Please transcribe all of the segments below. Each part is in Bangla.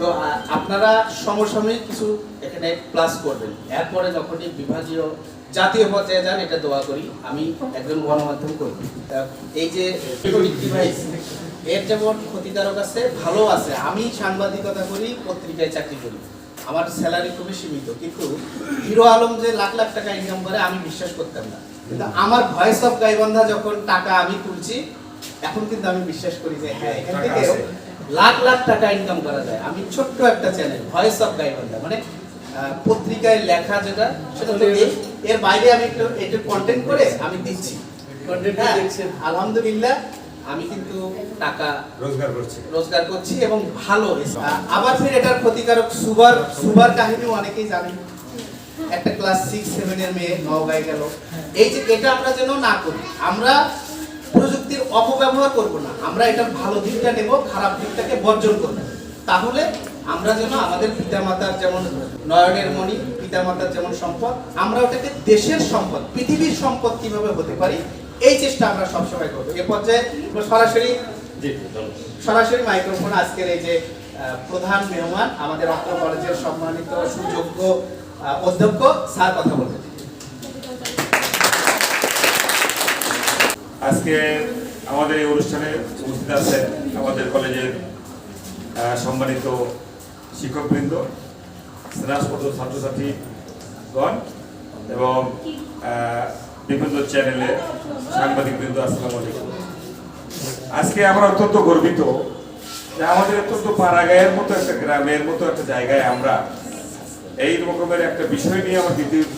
তো আপনারা সমসাময়িক কিছু এখানে প্লাস করবেন। এরপরে যখনই বিভাগীয় জাতীয় পর্যায়ে যান এটা দোয়া করি আমি একজন গণমাধ্যম কর্মী। এই যে ডিভাইস এর যেমন ক্ষতিকারক আছে ভালো আছে। আমি সাংবাদিকতা করি পত্রিকায় চাকরি করি। আমার স্যালারি খুবই সীমিত কিন্তু হিরো আলম যে লাখ লাখ টাকা ইনকাম করে আমি বিশ্বাস করতাম না। কিন্তু আমার ভয়েস অফ গাইবান্ধা যখন টাকা আমি তুলছি এখন কিন্তু আমি বিশ্বাস করি যে হ্যাঁ এখান থেকে আছে। লাখ লাখ টাকা ইনকাম করা যায়। আমি ছোট্ট একটা চ্যানেল ভয়েস অফ গাইবান্ধা মানে পত্রিকায় লেখা যেটা সেটা এর- বাইরে আমি একটু একটু কন্টেন্ট করে আমি দিচ্ছি। হ্যাঁ। আলহামদুলিল্লাহ আমি কিন্তু টাকা রোজগার করছি। রোজগার করছি এবং ভালো। আবার ফির এটার ক্ষতিকারক সুবার সুবার কাহিনী অনেকেই জানেন। একটা ক্লাস সিক্স সেভেনের মেয়ে নওগাঁয় গেল। এই যে এটা আমরা যেন না করি আমরা প্রযুক্তির অপব্যবহার করব না। আমরা এটার ভালো দিকটা নেব খারাপ দিকটাকে বর্জন করব। তাহলে আমরা যেন আমাদের পিতামাতার যেমন নয়নের মণি পিতামাতার যেমন সম্পদ আমরা ওটাকে দেশের সম্পদ পৃথিবীর সম্পদ কীভাবে হতে পারি এই চেষ্টা আমরা সবসময় করব। এ পর্যায়ে সরাসরি সরাসরি মাইক্রোফোন আজকের এই যে প্রধান মেহমান আমাদের অত্র কলেজের সম্মানিত সুযোগ্য অধ্যক্ষ স্যার কথা বলবেন। আজকে আমাদের এই অনুষ্ঠানে উপস্থিত আছেন আমাদের কলেজের সম্মানিত শিক্ষকবৃন্দ স্নাতক ছাত্রছাত্রীগণ এবং বিভিন্ন চ্যানেলে সাংবাদিকবৃন্দ, আসসালামু আলাইকুম। আজকে আমরা অত্যন্ত গর্বিত যে আমাদের অত্যন্ত পাড়াগাঁয়ের মতো একটা গ্রামের মতো একটা জায়গায় আমরা এই রকমের একটা বিষয় নিয়ে আমার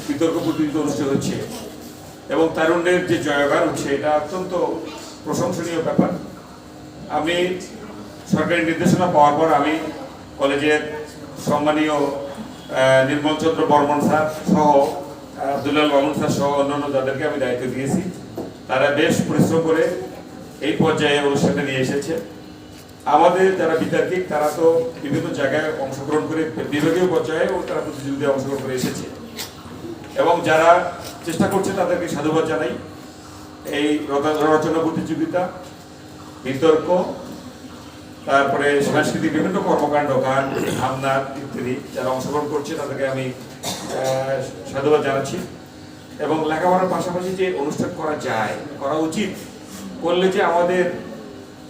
বিতর্ক প্রতিযোগিতা অনুষ্ঠিত হচ্ছে। এবং তারুণ্যের যে জয়গান হচ্ছে এটা অত্যন্ত প্রশংসনীয় ব্যাপার। আমি সরকারি নির্দেশনা পাওয়ার পর আমি কলেজের সম্মানীয় আহ, নির্মল চন্দ্র বর্মন স্যার সহ আহ, আব্দুল্লাল মামুন স্যার সহ অন্যান্য যাদেরকে আমি দায়িত্ব দিয়েছি তারা বেশ পরিশ্রম করে এই পর্যায়ে অনুষ্ঠানটা নিয়ে এসেছে। আমাদের যারা বিদ্যার্থী তারা তো বিভিন্ন জায়গায় অংশগ্রহণ করে বিভাগীয় পর্যায়েও তারা প্রতিযোগিতায় অংশগ্রহণ করে এসেছে। এবং যারা চেষ্টা করছে তাদেরকে সাধুবাদ জানাই। এই রচনা- প্রতিযোগিতা, বিতর্ক, তারপরে সাংস্কৃতিক বিভিন্ন কর্মকাণ্ড, গান ভাবনার ইত্যাদি যারা অংশগ্রহণ করছে তাদেরকে আমি সাধুবাদ জানাচ্ছি। এবং লেখাপড়ার পাশাপাশি যে অনুষ্ঠান করা যায়, করা উচিত, করলে যে আমাদের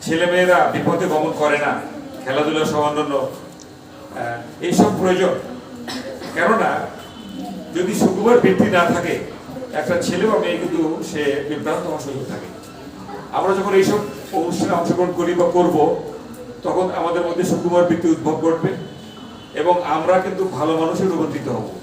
ছেলেমেয়েরা বিপদে গমন করে না, খেলাধুলা অন্যান্য এইসব প্রয়োজন। কেননা, যদি শুক্রবার বৃত্তি না থাকে একটা ছেলে বা মেয়ে কিন্তু সে বিভ্রান্ত হওয়ার থাকে। আমরা যখন এইসব অনুষ্ঠানে অংশগ্রহণ করি বা করব, তখন আমাদের মধ্যে সুকুমার বৃত্তি উদ্ভব ঘটবে এবং আমরা কিন্তু ভালো মানুষে রূপান্তরিত হব।